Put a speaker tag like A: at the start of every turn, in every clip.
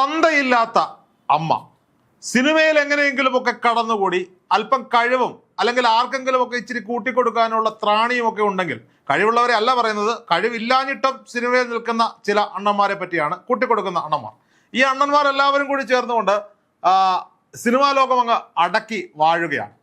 A: തന്തയില്ലാത്ത അമ്മ. സിനിമയിൽ എങ്ങനെയെങ്കിലും ഒക്കെ കടന്നുകൂടി അല്പം കഴിവും അല്ലെങ്കിൽ ആർക്കെങ്കിലും ഒക്കെ ഇച്ചിരി കൂട്ടിക്കൊടുക്കാനുള്ള ത്രാണിയും ഒക്കെ ഉണ്ടെങ്കിൽ കഴിവുള്ളവരെ അല്ല പറയുന്നത് കഴിവില്ലാഞ്ഞിട്ടും സിനിമയിൽ നിൽക്കുന്ന ചില അണ്ണന്മാരെ പറ്റിയാണ് കൂട്ടിക്കൊടുക്കുന്ന അണ്ണന്മാർ. ഈ അണ്ണന്മാർ എല്ലാവരും കൂടി ചേർന്നുകൊണ്ട് സിനിമാ ലോകം അങ്ങ് അടക്കി വാഴുകയാണ്.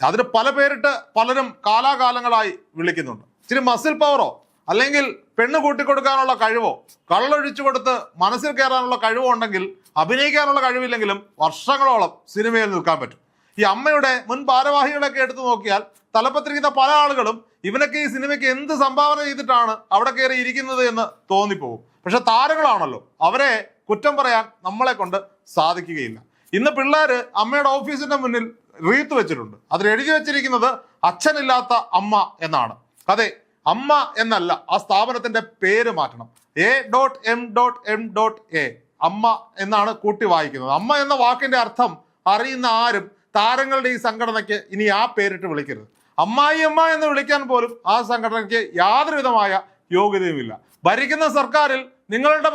A: അതിന് പല പേരിട്ട് പലരും കാലാകാലങ്ങളായി വിളിക്കുന്നുണ്ട്. ഇച്ചിരി മസിൽ പവറോ അല്ലെങ്കിൽ പെണ്ണ് കൂട്ടിക്കൊടുക്കാനുള്ള കഴിവോ? കള്ളൊഴിച്ചു കൊടുത്ത് മനസ്സിൽ കയറാനുള്ള കഴിവോ ഉണ്ടെങ്കിൽ അഭിനയിക്കാനുള്ള കഴിവില്ലെങ്കിലും വർഷങ്ങളോളം സിനിമയിൽ നിൽക്കാൻ പറ്റും. ഈ അമ്മയുടെ മുൻ ഭാരവാഹികളൊക്കെ എടുത്തു നോക്കിയാൽ തലപ്പത്തിരിക്കുന്ന പല ആളുകളും ഇവനൊക്കെ ഈ സിനിമയ്ക്ക് എന്ത് സംഭാവന ചെയ്തിട്ടാണ് അവിടെ കയറി ഇരിക്കുന്നത് എന്ന് തോന്നിപ്പോകും. പക്ഷെ താരങ്ങളാണല്ലോ. അവരെ കുറ്റം പറയാൻ നമ്മളെ കൊണ്ട് സാധിക്കുകയില്ല. ഇന്ന് പിള്ളേര് അമ്മയുടെ ഓഫീസിന്റെ മുന്നിൽ റീത്ത് വെച്ചിട്ടുണ്ട്. അതിൽ എഴുതി വെച്ചിരിക്കുന്നത് അച്ഛനില്ലാത്ത അമ്മ എന്നാണ്. അതെ അമ്മ എന്നല്ല ആ സ്ഥാപനത്തിന്റെ പേര് മാറ്റണം. A dot M dot M dot A അമ്മ എന്നാണ് കൂട്ടി വായിക്കുന്നത്. അമ്മ എന്ന വാക്കിന്റെ അർത്ഥം അറിയുന്ന ആരും താരങ്ങളുടെ ഈ സംഘടനയ്ക്ക് ഇനി ആ പേരിട്ട് വിളിക്കരുത്. അമ്മായി അമ്മ എന്ന് വിളിക്കാൻ പോലും ആ സംഘടനയ്ക്ക് യാതൊരുവിധമായ യോഗ്യതയുമില്ല. ഭരിക്കുന്ന സർക്കാരിൽ നിങ്ങളുടെ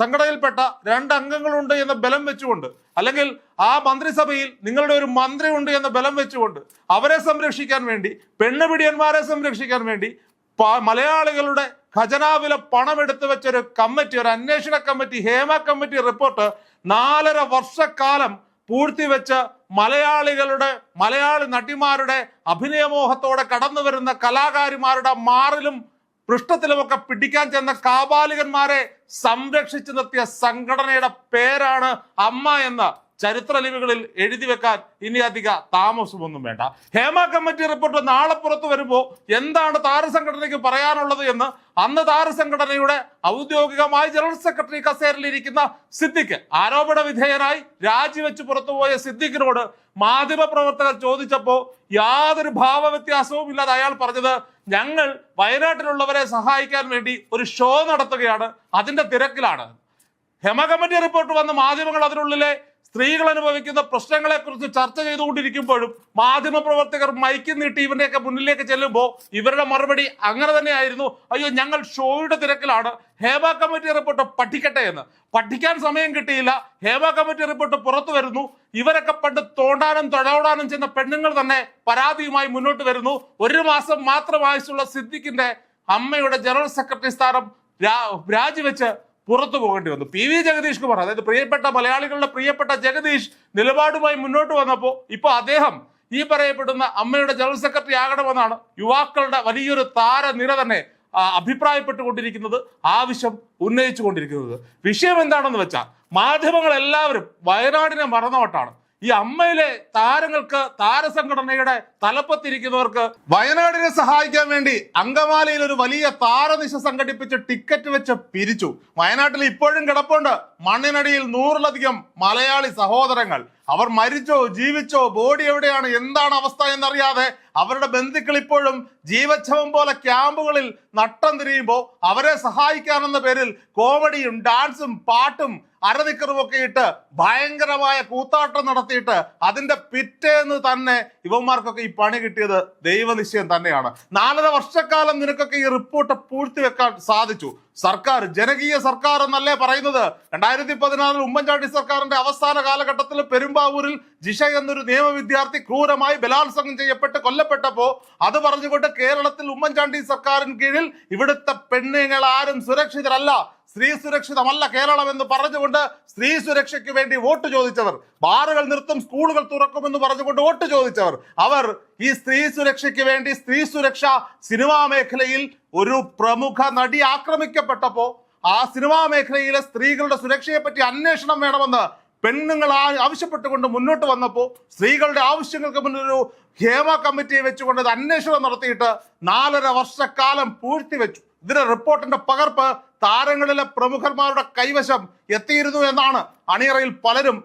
A: സംഘടനയിൽപ്പെട്ട രണ്ട് അംഗങ്ങളുണ്ട് എന്ന ബലം വെച്ചുകൊണ്ട് അല്ലെങ്കിൽ ആ മന്ത്രിസഭയിൽ നിങ്ങളുടെ ഒരു മന്ത്രി ഉണ്ട് എന്ന ബലം വെച്ചുകൊണ്ട് അവരെ സംരക്ഷിക്കാൻ വേണ്ടി പെണ്ണുപിടിയന്മാരെ സംരക്ഷിക്കാൻ വേണ്ടി മലയാളികളുടെ ഖജനാവിലെ പണം എടുത്തു വെച്ചൊരു കമ്മിറ്റി ഒരു അന്വേഷണ കമ്മിറ്റി ഹേമ കമ്മിറ്റി റിപ്പോർട്ട് നാലര വർഷക്കാലം പൂഴ്ത്തിവെച്ച് മലയാളികളുടെ മലയാളി നടിമാരുടെ അഭിനയമോഹത്തോടെ കടന്നു വരുന്ന കലാകാരിമാരുടെ മാറിലും പൃഷ്ഠത്തിലുമൊക്കെ പിടിക്കാൻ ചെന്ന കാബാലികന്മാരെ സംരക്ഷിച്ചു നിർത്തിയ സംഘടനയുടെ പേരാണ് അമ്മ എന്ന ചരിത്ര ലിപികളിൽ എഴുതി വെക്കാൻ ഇനി അധിക താമസമൊന്നും വേണ്ട. ഹേമ കമ്മിറ്റി റിപ്പോർട്ട് നാളെ പുറത്തു വരുമ്പോൾ എന്താണ് താരസംഘടനയ്ക്ക് പറയാനുള്ളത് എന്ന് അന്ന് താരസംഘടനയുടെ ഔദ്യോഗികമായി ജനറൽ സെക്രട്ടറി കസേരിലിരിക്കുന്ന സിദ്ദിഖ് ആരോപണ വിധേയനായി രാജിവെച്ച് പുറത്തുപോയ സിദ്ദിഖിനോട് മാധ്യമപ്രവർത്തകർ ചോദിച്ചപ്പോൾ യാതൊരു ഭാവവ്യത്യാസവും ഇല്ലാതെ അയാൾ പറഞ്ഞത് ഞങ്ങൾ വയനാട്ടിലുള്ളവരെ സഹായിക്കാൻ വേണ്ടി ഒരു ഷോ നടത്തുകയാണ് അതിന്റെ തിരക്കിലാണ്. ഹെമ കമ്മിറ്റി റിപ്പോർട്ട് വന്ന മാധ്യമങ്ങൾ അതിനുള്ളിലെ സ്ത്രീകൾ അനുഭവിക്കുന്ന പ്രശ്നങ്ങളെ കുറിച്ച് ചർച്ച ചെയ്തുകൊണ്ടിരിക്കുമ്പോഴും മാധ്യമപ്രവർത്തകർ മൈക്ക് നീട്ടി ഇവരുടെയൊക്കെ മുന്നിലേക്ക് ചെല്ലുമ്പോൾ ഇവരുടെ മറുപടി അങ്ങനെ തന്നെയായിരുന്നു. അയ്യോ ഞങ്ങൾ ഷോയുടെ തിരക്കിലാണ്. ഹേമ കമ്മിറ്റി റിപ്പോർട്ട് പഠിക്കട്ടെ എന്ന്. പഠിക്കാൻ സമയം കിട്ടിയില്ല. ഹേമ കമ്മിറ്റി റിപ്പോർട്ട് പുറത്തു വരുന്നു. ഇവരൊക്കെ പണ്ട് തോണ്ടാനും തൊഴോടാനും ചെന്ന പെണ്ണുങ്ങൾ തന്നെ പരാതിയുമായി മുന്നോട്ട് വരുന്നു. ഒരു മാസം മാത്രം ആയുസുള്ള സിദ്ദിഖിന്റെ അമ്മയുടെ ജനറൽ സെക്രട്ടറി സ്ഥാനം രാജിവെച്ച് പുറത്തു പോകേണ്ടി വന്നു. പി വി ജഗദീഷ് കുമാർ അതായത് പ്രിയപ്പെട്ട മലയാളികളുടെ പ്രിയപ്പെട്ട ജഗദീഷ് നിലപാടുമായി മുന്നോട്ട് വന്നപ്പോൾ ഇപ്പോൾ അദ്ദേഹം ഈ പറയപ്പെടുന്ന അമ്മയുടെ ജനറൽ സെക്രട്ടറി ആകണമെന്നാണ് യുവാക്കളുടെ വലിയൊരു താരനിര തന്നെ അഭിപ്രായപ്പെട്ടുകൊണ്ടിരിക്കുന്നത് ആവശ്യം ഉന്നയിച്ചു കൊണ്ടിരിക്കുന്നത് വിഷയം എന്താണെന്ന് വെച്ചാൽ മാധ്യമങ്ങൾ എല്ലാവരും വയനാടിനെ മറന്നോട്ടാണ് ഈ അമ്മയിലെ താരങ്ങൾക്ക് താരസംഘടനയുടെ തലപ്പത്തിരിക്കുന്നവർക്ക് വയനാടിനെ സഹായിക്കാൻ വേണ്ടി അങ്കമാലിയിൽ ഒരു വലിയ താരനിശ സംഘടിപ്പിച്ച് ടിക്കറ്റ് വെച്ച് പിരിച്ചു. വയനാട്ടിൽ ഇപ്പോഴും കിടപ്പുണ്ട്. മണ്ണിനടിയിൽ നൂറിലധികം മലയാളി സഹോദരങ്ങൾ. അവർ മരിച്ചോ ജീവിച്ചോ ബോഡി എവിടെയാണ് എന്താണ് അവസ്ഥ എന്നറിയാതെ അവരുടെ ബന്ധുക്കൾ ഇപ്പോഴും ജീവച്ഛവം പോലെ ക്യാമ്പുകളിൽ നട്ടം തിരിയുമ്പോൾ അവരെ സഹായിക്കാനെന്ന പേരിൽ കോമഡിയും ഡാൻസും പാട്ടും അരനിക്കറും ഒക്കെ ഇട്ട് ഭയങ്കരമായ കൂത്താട്ടം നടത്തിയിട്ട് അതിന്റെ പിറ്റേന്ന് തന്നെ ഇവന്മാർക്കൊക്കെ ഈ പണി കിട്ടിയത് ദൈവനിശ്ചയം തന്നെയാണ്. നാലര വർഷക്കാലം നിനക്കൊക്കെ ഈ റിപ്പോർട്ട് പൂഴ്ത്തിവെക്കാൻ സാധിച്ചു. സർക്കാർ ജനകീയ സർക്കാർ എന്നല്ലേ പറയുന്നത്? രണ്ടായിരത്തി പതിനാറിൽ ഉമ്മൻചാണ്ടി സർക്കാരിന്റെ അവസാന കാലഘട്ടത്തിൽ പെരുമ്പാവൂരിൽ ജിഷ എന്നൊരു നിയമ വിദ്യാർത്ഥി ക്രൂരമായി ബലാത്സംഗം ചെയ്യപ്പെട്ട് കൊല്ലപ്പെട്ടപ്പോ അത് പറഞ്ഞുകൊണ്ട് കേരളത്തിൽ ഉമ്മൻചാണ്ടി സർക്കാരിന് കീഴിൽ ഇവിടുത്തെ പെണ്ണുങ്ങൾ ആരും സുരക്ഷിതരല്ല. സ്ത്രീ സുരക്ഷിതമല്ല കേരളം എന്ന് പറഞ്ഞുകൊണ്ട് സ്ത്രീ സുരക്ഷയ്ക്ക് വേണ്ടി വോട്ട് ചോദിച്ചവർ. ബാറുകൾ നിർത്തും സ്കൂളുകൾ തുറക്കുമെന്ന് പറഞ്ഞുകൊണ്ട് വോട്ട് ചോദിച്ചവർ. അവർ ഈ സ്ത്രീ സുരക്ഷയ്ക്ക് വേണ്ടി സ്ത്രീ സുരക്ഷ സിനിമാ മേഖലയിൽ ഒരു പ്രമുഖ നടി ആക്രമിക്കപ്പെട്ടപ്പോ ആ സിനിമാ മേഖലയിലെ സ്ത്രീകളുടെ സുരക്ഷയെ പറ്റി അന്വേഷണം വേണമെന്ന് പെണ്ണുങ്ങൾ ആവശ്യപ്പെട്ടുകൊണ്ട് മുന്നോട്ട് വന്നപ്പോൾ സ്ത്രീകളുടെ ആവശ്യങ്ങൾക്ക് മുന്നിൽ ഒരു ഹേമ കമ്മിറ്റിയെ വെച്ചുകൊണ്ട് അത് അന്വേഷണം നടത്തിയിട്ട് നാലര വർഷക്കാലം പൂഴ്ത്തിവെച്ചു ഇതിന്റെ റിപ്പോർട്ടിന്റെ പകർപ്പ് താരങ്ങളിലെ പ്രമുഖന്മാരുടെ കൈവശം എത്തിയിരുന്നു എന്നാണ് അണിയറയിൽ പലരും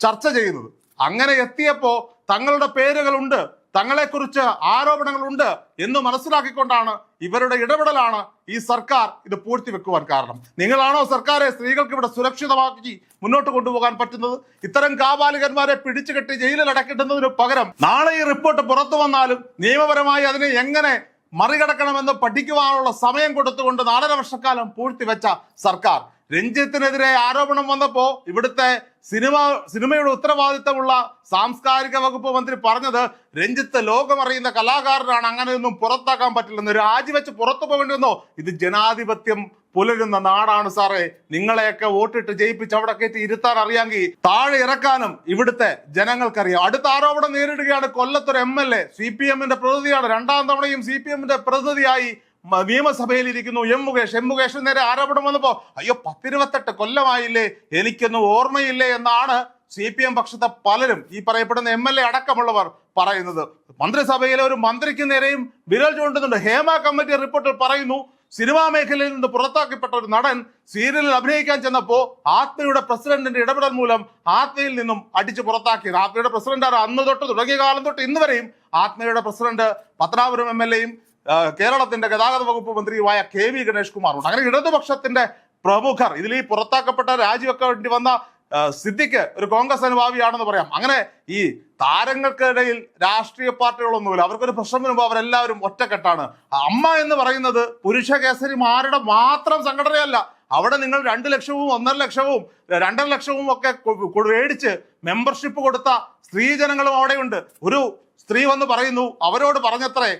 A: ചർച്ച ചെയ്യുന്നത്. അങ്ങനെ എത്തിയപ്പോൾ തങ്ങളുടെ പേരുകളുണ്ട്. തങ്ങളെക്കുറിച്ച് ആരോപണങ്ങളുണ്ട് എന്ന് മനസ്സിലാക്കിക്കൊണ്ടാണ് ഇവരുടെ ഇടപെടലാണ് ഈ സർക്കാർ ഇത് പൂഴ്ത്തിവെക്കുവാൻ കാരണം. നിങ്ങളാണോ സർക്കാരെ സ്ത്രീകൾക്ക് ഇവിടെ സുരക്ഷിതമാക്കി മുന്നോട്ട് കൊണ്ടുപോകാൻ പറ്റുന്നത്? ഇത്തരം കാബാലികന്മാരെ പിടിച്ചുകെട്ടി ജയിലിൽ അടക്കിട്ടുന്നതിന് പകരം നാളെ ഈ റിപ്പോർട്ട് പുറത്തു വന്നാലും നിയമപരമായി അതിനെ എങ്ങനെ മറികടക്കണമെന്ന് പഠിക്കുവാനുള്ള സമയം കൊടുത്തുകൊണ്ട് നാലര വർഷക്കാലം പൂഴ്ത്തിവെച്ച സർക്കാർ. രഞ്ജിത്തിനെതിരെ ആരോപണം വന്നപ്പോ ഇവിടുത്തെ സിനിമ സിനിമയുടെ ഉത്തരവാദിത്തമുള്ള സാംസ്കാരിക വകുപ്പ് മന്ത്രി പറഞ്ഞത് രഞ്ജിത്ത് ലോകമറിയുന്ന കലാകാരനാണ് അങ്ങനെയൊന്നും പുറത്താക്കാൻ പറ്റില്ലെന്ന്. രാജിവെച്ച് പുറത്തു പോകേണ്ടി വന്നോ ഇത് ജനാധിപത്യം പുലരുന്ന നാടാണ് സാറേ. നിങ്ങളെയൊക്കെ വോട്ടിട്ട് ജയിപ്പിച്ച് അവിടെ കയറ്റി ഇരുത്താൻ അറിയാമെങ്കിൽ താഴെ ഇറക്കാനും ഇവിടുത്തെ ജനങ്ങൾക്കറിയാം. അടുത്ത ആരോപണം നേരിടുകയാണ് കൊല്ലത്തൊരു M L A C P എമ്മിന്റെ പ്രതിനിധിയാണ്. രണ്ടാം തവണയും സി പി എമ്മിന്റെ പ്രതിനിധിയായി നിയമസഭയിൽ ഇരിക്കുന്നു എം മുകേഷ് എം മുകേഷിന് നേരെ ആരോപണം വന്നപ്പോ അയ്യോ പത്തിരുപത്തെട്ട് കൊല്ലമായില്ലേ? എനിക്കൊന്നും ഓർമ്മയില്ലേ? എന്നാണ് സി പി എം പക്ഷത്തെ പലരും ഈ പറയപ്പെടുന്ന എം എൽ എ അടക്കമുള്ളവർ പറയുന്നത്. മന്ത്രിസഭയിലെ ഒരു മന്ത്രിക്ക് നേരെയും വിരൽ ചൂണ്ടുന്നുണ്ട്. ഹേമ കമ്മിറ്റി റിപ്പോർട്ടിൽ പറയുന്നു സിനിമാ മേഖലയിൽ നിന്ന് പുറത്താക്കപ്പെട്ട ഒരു നടൻ സീരിയലിൽ അഭിനയിക്കാൻ ചെന്നപ്പോ ആത്മയുടെ പ്രസിഡന്റിന്റെ ഇടപെടൽ മൂലം ആത്മയിൽ നിന്നും അടിച്ചു പുറത്താക്കിയത്. ആത്മയുടെ പ്രസിഡന്റ്? അന്ന് തൊട്ട് തുടങ്ങിയ കാലം തൊട്ട് ഇന്ന് വരെയും ആത്മയുടെ പ്രസിഡന്റ് പത്തനാപുരം എം എൽ എയും കേരളത്തിന്റെ ഗതാഗത വകുപ്പ് മന്ത്രിയുമായ കെ വി ഗണേഷ് കുമാറുണ്ട്. അങ്ങനെ ഇടതുപക്ഷത്തിന്റെ പ്രമുഖർ ഇതിൽ ഈ പുറത്താക്കപ്പെട്ട രാജിവെക്കേണ്ടി വന്ന സിദ്ദിഖ് ഒരു കോൺഗ്രസ് അനുഭാവിയാണെന്ന് പറയാം. അങ്ങനെ ഈ താരങ്ങൾക്കിടയിൽ രാഷ്ട്രീയ പാർട്ടികളൊന്നുമില്ല. അവർക്കൊരു പ്രശ്നം വരുമ്പോൾ അവരെല്ലാവരും ഒറ്റക്കെട്ടാണ്. അമ്മ എന്ന് പറയുന്നത് പുരുഷ കേസരിമാരുടെ മാത്രം സംഘടനയല്ല. അവിടെ നിങ്ങൾ രണ്ട് ലക്ഷവും ഒന്നര ലക്ഷവും രണ്ടര ലക്ഷവും ഒക്കെ മേടിച്ച് മെമ്പർഷിപ്പ് കൊടുത്ത സ്ത്രീജനങ്ങളും അവിടെയുണ്ട്. ഒരു സ്ത്രീ വന്ന് പറയുന്നു അവരോട് പറഞ്ഞത്രേ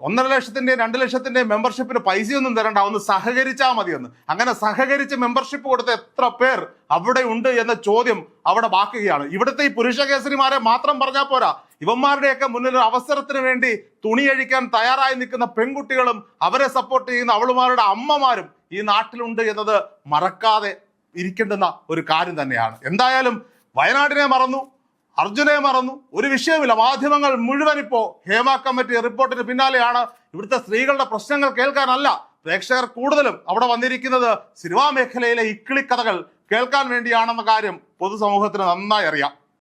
A: ഒന്നര ലക്ഷത്തിന്റെ രണ്ട് ലക്ഷത്തിന്റെ മെമ്പർഷിപ്പിന് പൈസയൊന്നും തരണ്ട. ഒന്ന് സഹകരിച്ചാൽ മതിയെന്ന്. അങ്ങനെ സഹകരിച്ച് മെമ്പർഷിപ്പ് കൊടുത്ത എത്ര പേർ അവിടെ ഉണ്ട് എന്ന ചോദ്യം അവിടെ ബാക്കുകയാണ്. ഇവിടുത്തെ ഈ പുരുഷ കേസരിമാരെ മാത്രം പറഞ്ഞാൽ പോരാ. ഇവന്മാരുടെയൊക്കെ മുന്നിൽ അവസരത്തിന് വേണ്ടി തുണിയഴിക്കാൻ തയ്യാറായി നിൽക്കുന്ന പെൺകുട്ടികളും അവരെ സപ്പോർട്ട് ചെയ്യുന്ന അവളുമാരുടെ അമ്മമാരും ഈ നാട്ടിലുണ്ട് എന്നത് മറക്കാതെ ഇരിക്കേണ്ടുന്ന ഒരു കാര്യം തന്നെയാണ്. എന്തായാലും വയനാടിനെ മറന്നു. അർജുനെ മറന്നു. ഒരു വിഷയമില്ല മാധ്യമങ്ങൾ മുഴുവൻ ഇപ്പോ ഹേമ കമ്മിറ്റി റിപ്പോർട്ടിന് പിന്നാലെയാണ്. ഇവിടുത്തെ സ്ത്രീകളുടെ പ്രശ്നങ്ങൾ കേൾക്കാനല്ല. പ്രേക്ഷകർ കൂടുതലും അവിടെ വന്നിരിക്കുന്നത് സിനിമാ മേഖലയിലെ ഇക്കിളിക്കഥകൾ കേൾക്കാൻ വേണ്ടിയാണെന്ന കാര്യം പൊതുസമൂഹത്തിന് നന്നായി അറിയാം.